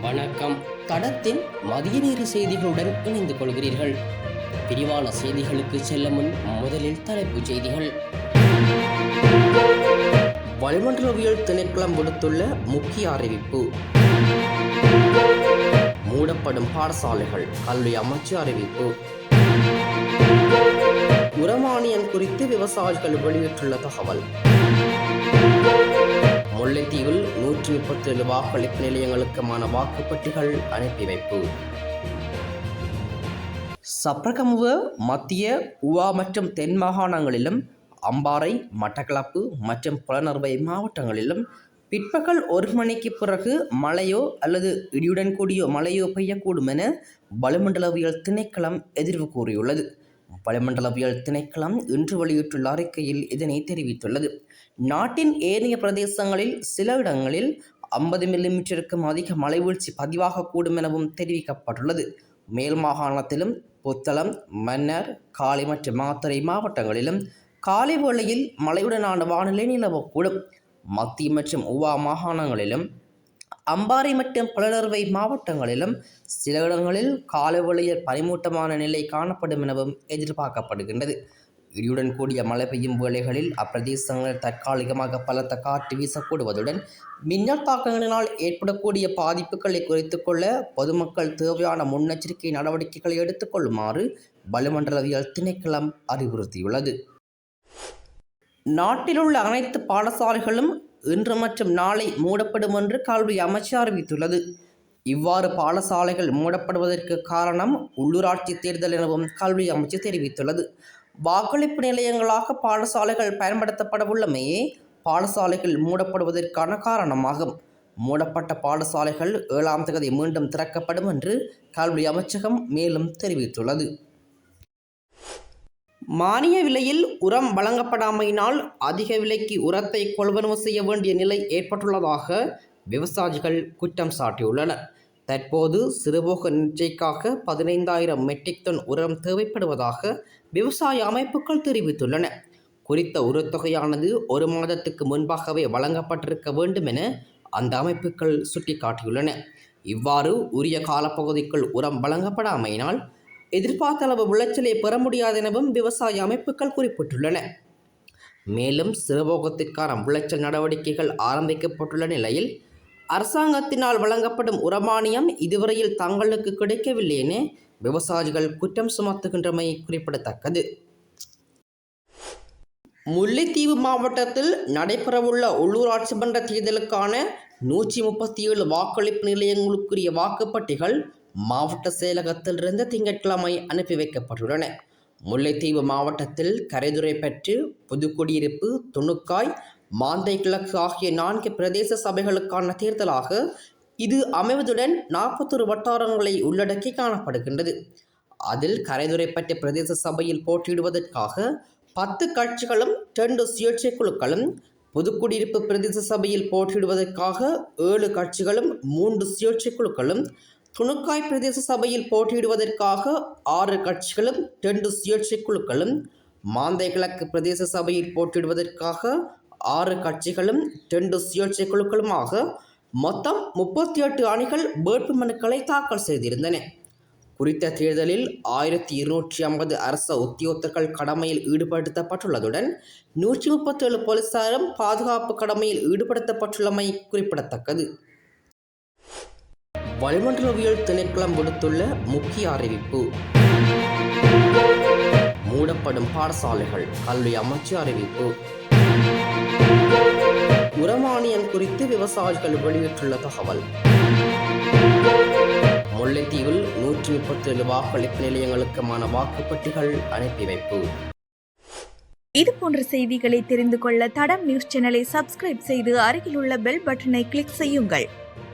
வணக்கம். தடத்தின் மதிய நேர செய்திகளுடன் இணைந்து கொள்கிறீர்கள் விரிவான செய்திகளுக்கு செல்ல முன் முதலில் தலைப்புச் செய்திகள். வளிமண்டலவியல் திணைக்களம் விடுத்துள்ள முக்கிய அறிவிப்பு. மூடப்படும் பாடசாலைகள் கல்வி அமைச்சு அறிவிப்பு. உரமானியன் குறித்து விவசாயிகள் வெளியிட்டுள்ள தகவல். நூற்றி முப்பத்தி ஏழு வாக்களிப்பு நிலையங்களுக்குமான வாக்குப்பட்டிகள் அனுப்பி வைப்பு. சப்ரகமுவ மத்திய உவா மற்றும் தென் மாகாணங்களிலும் அம்பாறை மட்டக்களப்பு மற்றும் புலனறுவை மாவட்டங்களிலும் பிற்பகல் ஒரு மணிக்கு பிறகு மழையோ அல்லது இடியுடன் கூடிய மழையோ பெய்யக்கூடும் என வளிமண்டலவியல் திணைக்களம் எதிர்வு கூறியுள்ளது. வளிமண்டலவியல் திணைக்களம் இன்று வெளியிட்டுள்ள அறிக்கையில் இதனை தெரிவித்துள்ளது. நாட்டின் ஏனைய பிரதேசங்களில் சில இடங்களில் ஐம்பது மில்லிமீட்டருக்கும் அதிக மலைவீழ்ச்சி பதிவாகக்கூடும் எனவும் தெரிவிக்கப்பட்டுள்ளது. மேல் மாகாணத்திலும் புத்தளம் மன்னர் காலை மற்றும் மாத்தறை மாவட்டங்களிலும் காலை வேளையில் மழையுடனான வானிலை நிலவக்கூடும். மத்திய மற்றும் உவா மாகாணங்களிலும் அம்பாறை மற்றும் புலனறுவை மாவட்டங்களிலும் சில இடங்களில் காலை வேளையில் பனிமூட்டமான நிலை காணப்படும் எனவும் எதிர்பார்க்கப்படுகின்றது. இடியுடன் கூடிய மழை பெய்யும் வேளைகளில் அப்பிரதேசங்களில் தற்காலிகமாக பலத்த காற்று வீசக்கூடுவதுடன் மின்னல் தாக்கங்களினால் ஏற்படக்கூடிய பாதிப்புகளை குறைத்து கொள்ள பொதுமக்கள் தேவையான முன்னெச்சரிக்கை நடவடிக்கைகளை எடுத்துக்கொள்ளுமாறு வளிமண்டலவியல் திணைக்களம் அறிவுறுத்தியுள்ளது. நாட்டிலுள்ள அனைத்து பாடசாலைகளும் இன்று மற்றும் நாளை மூடப்படும் என்று கல்வி அமைச்சு அறிவித்துள்ளது. இவ்வாறு பாடசாலைகள் மூடப்படுவதற்கு காரணம் உள்ளூராட்சி தேர்தல் எனவும் கல்வி அமைச்சு தெரிவித்துள்ளது. வாக்களிப்பு நிலையங்களாக பாடசாலைகள் பயன்படுத்தப்படவுள்ளமையே பாடசாலைகள் மூடப்படுவதற்கான காரணமாகும். மூடப்பட்ட பாடசாலைகள் ஏழாம் தகுதி மீண்டும் திறக்கப்படும் என்று கல்வி அமைச்சகம் மேலும் தெரிவித்துள்ளது. மானிய விலையில் உரம் வழங்கப்படாமையினால் அதிக விலைக்கு உரத்தை கொள்வனவு செய்ய வேண்டிய நிலை ஏற்பட்டுள்ளதாக விவசாயிகள் குற்றம் சாட்டியுள்ளனர். தற்போது சிறுபோக நிச்சயக்காக பதினைந்தாயிரம் மெட்ரிக் டன் உரம் தேவைப்படுவதாக விவசாய அமைப்புகள் தெரிவித்துள்ளன. குறித்த உரத்தொகையானது ஒரு மாதத்துக்கு முன்பாகவே வழங்கப்பட்டிருக்க வேண்டும் என அந்த அமைப்புகள் சுட்டிக்காட்டியுள்ளன. இவ்வாறு உரிய காலப்பகுதிக்குள் உரம் வழங்கப்படாமையினால் எதிர்பார்த்த அளவு விளைச்சலை பெற முடியாது எனவும் விவசாய அமைப்புகள் குறிப்பிட்டுள்ளன. மேலும் சிறுபோகத்திற்கான விளைச்சல் நடவடிக்கைகள் ஆரம்பிக்கப்பட்டுள்ள நிலையில் அரசாங்கத்தினால் வழங்கப்படும் உரமானியம் இதுவரையில் தங்களுக்கு கிடைக்கவில்லை என விவசாயிகள் குற்றம் சுமத்துகின்றமை குறிப்பிடத்தக்கது. முல்லைத்தீவு மாவட்டத்தில் நடைபெறவுள்ள உள்ளூராட்சி மன்ற தேர்தலுக்கான நூற்றி முப்பத்தி ஏழு வாக்களிப்பு நிலையங்களுக்குரிய வாக்குப்பட்டிகள் மாவட்ட செயலகத்திலிருந்து திங்கட்கிழமை அனுப்பி வைக்கப்பட்டுள்ளன. முல்லைத்தீவு மாவட்டத்தில் கரைதுரைப்பற்று புதுக்குடியிருப்பு துணுக்காய் மாந்தை கிழக்கு ஆகிய நான்கு பிரதேச சபைகளுக்கான தேர்தலாக இது அமைவதுடன் நாற்பத்தொரு வட்டாரங்களை உள்ளடக்கி காணப்படுகின்றது. அதில் கரைதுறைப்பற்ற பிரதேச சபையில் போட்டியிடுவதற்காக பத்து கட்சிகளும் ரெண்டு சுயேட்சை குழுக்களும் புதுக்குடியிருப்பு பிரதேச சபையில் போட்டியிடுவதற்காக ஏழு கட்சிகளும் மூன்று சுயேட்சை குழுக்களும் துணுக்காய் பிரதேச சபையில் போட்டியிடுவதற்காக ஆறு கட்சிகளும் ரெண்டு சுயேட்சை குழுக்களும் மாந்தை கிழக்கு பிரதேச சபையில் போட்டியிடுவதற்காக ஆறு கட்சிகளும் ரெண்டு சுயேட்சை குழுக்களுமாக மொத்தம் முப்பத்தி எட்டு அணிகள் வேட்பு மனுக்களை தாக்கல் செய்திருந்தன. குறித்த தேர்தலில் ஆயிரத்தி இருநூற்றி ஐம்பது அரச உத்தியோகத்தர்கள் கடமையில் ஈடுபடுத்தப்பட்டுள்ளதுடன் நூற்றி முப்பத்தேழு போலீசாரும் பாதுகாப்பு கடமையில் ஈடுபடுத்தப்பட்டுள்ளமை குறிப்பிடத்தக்கது. வளிமண்டலவியல் திணைக்களம் விடுத்துள்ள முக்கிய அறிவிப்பு. மூடப்படும் பாடசாலைகள் கல்வி அமைச்சு அறிவிப்பு. உரமானியம் குறித்து விவசாயிகள் வெளியிட்டுள்ள தகவல். முல்லைத்தீவில் நூற்றி முப்பத்தி ஏழு வாக்களிப்பு நிலையங்களுக்குமான வாக்குப்பட்டிகள் அனுப்பி வைப்பு. இது போன்ற செய்திகளை தெரிந்து கொள்ள தடம் நியூஸ் சேனலை சப்ஸ்கிரைப் செய்து அருகில் உள்ள பெல் பட்டனை கிளிக் செய்யுங்கள்.